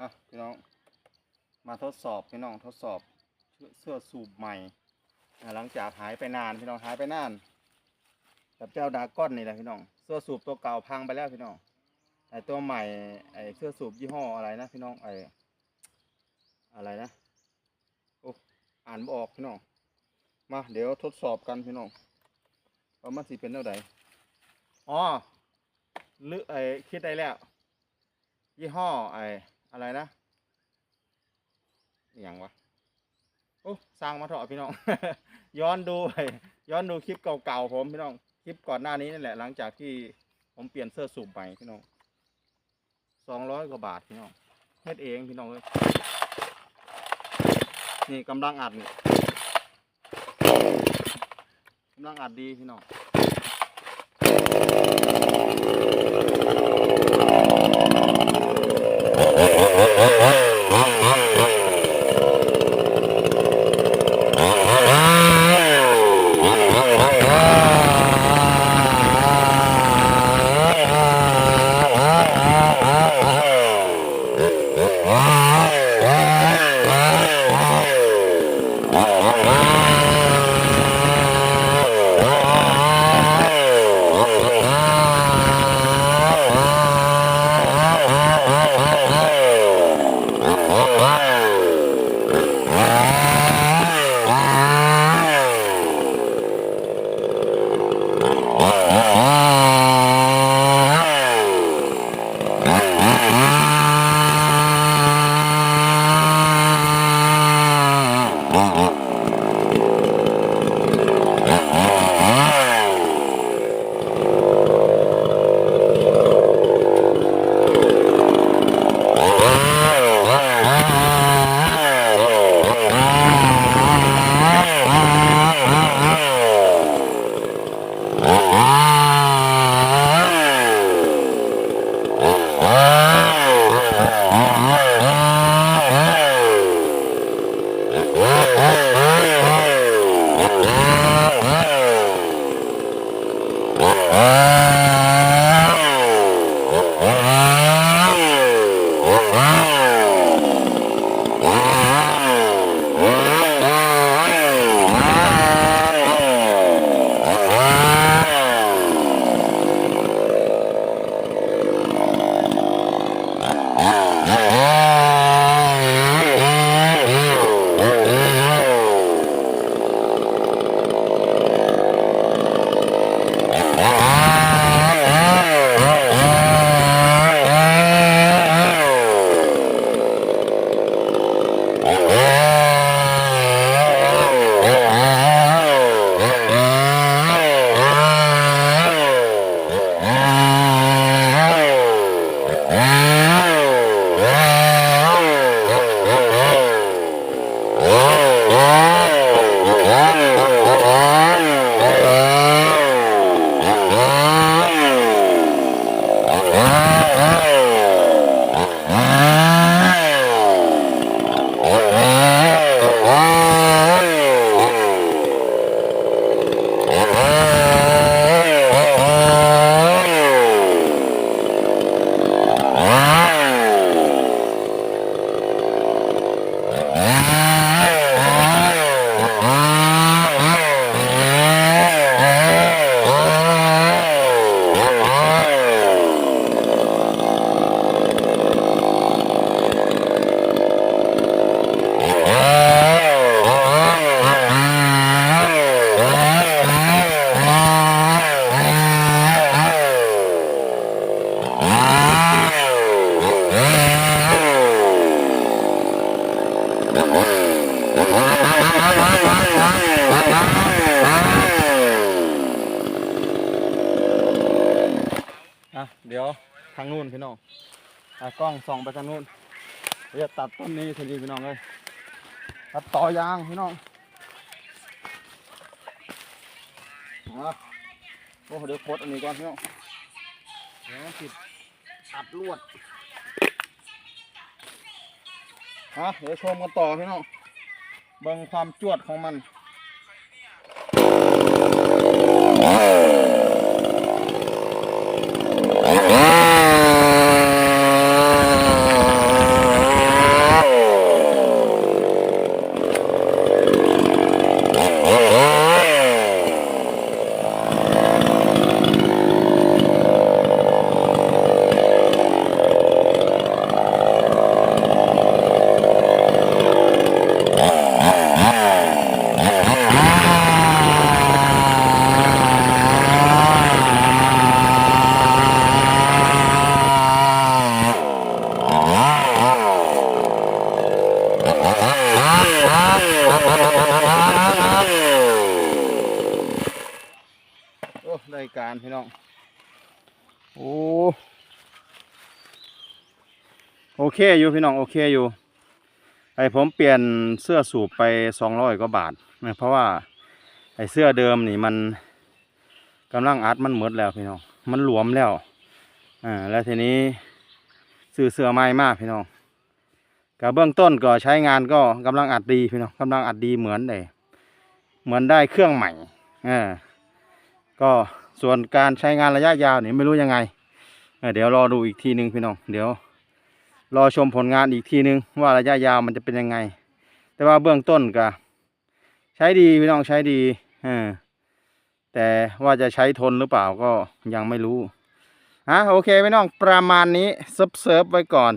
อะพี่น้อง มาทดสอบพี่น้องทดสอบเสื้อสูบใหม่หลังจากหายไปนานพี่น้องหายไปนานกับเจ้าดาก้อนนี่แหละพี่น้องเสื้อสูบตัวเก่าพังไปแล้วพี่น้องไอตัวใหม่ไอเสื้อสูบยี่ห้ออะไรนะพี่น้องไออะไรนะโอ้อ่านไม่ออกพี่น้องมาเดี๋ยวทดสอบกันพี่น้องว่ามันสิเป็นเท่าไหร่อ๋อหรือไอคิดได้แล้ว ยี่ห้อไอ อะไรนะอย่างวะโอ้สร้างมาเถอะพี่น้อง ย้อนดูไปย้อนดูคลิปเก่าๆผมพี่น้อง คลิปก่อนหน้านี้นั่นแหละหลังจากที่ผมเปลี่ยนเสื้อสูบใหม่พี่น้องสองร้อยกว่าบาทพี่น้องเฮ็ดเองพี่น้องเลยนี่กำลังอัดนี่กำลังอัดดีพี่น้อง Ah! อะเดี๋ยวทางนู้นพี่น้องอะกล้องส่องไปทางนู้นเดี๋ยวตัดต้นนี้ทีนี้พี่น้องเลยตัดต่อยางพี่น้องอะโอ้เดี๋ยวโคตรอันนี้ก่อนพี่น้องเดี๋ยวติดอัดลวด อะเดี๋ยวชมกันต่อพี่น้องเบิ่งความจวดของมัน ได้การพี่น้องโอ้โอเคอยู่พี่น้องโอเคอยู่ไอผมเปลี่ยนเสื้อสูบไปสองร้อยกว่าบาทนะเพราะว่าไอเสื้อเดิมนี่มันกำลังอัดมันหมดแล้วพี่น้องมันหลวมแล้วอ่าแล้วทีนี้ซื้อเสื้อใหม่มากพี่น้องกับเบื้องต้นก็ใช้งานก็กำลังอัดดีพี่น้องกำลังอัดดีเหมือนเลยเหมือนได้เครื่องใหม่อ่าก็ ส่วนการใช้งานระยะยาวนี่ไม่รู้ยังไงเเดี๋ยวรอดูอีกทีหนึ่งพี่น้องเดี๋ยว รอชมผลงานอีกทีนึงว่าระยะยาวมันจะเป็นยังไง แต่ว่าเบื้องต้นก็ใช้ดีพี่น้องใช้ดีอแต่ว่าจะใช้ทนหรือเปล่าก็ยังไม่รู้อะโอเคพี่น้องประมาณนี้ซิร์ฟเซิร์ฟไว้ก่อน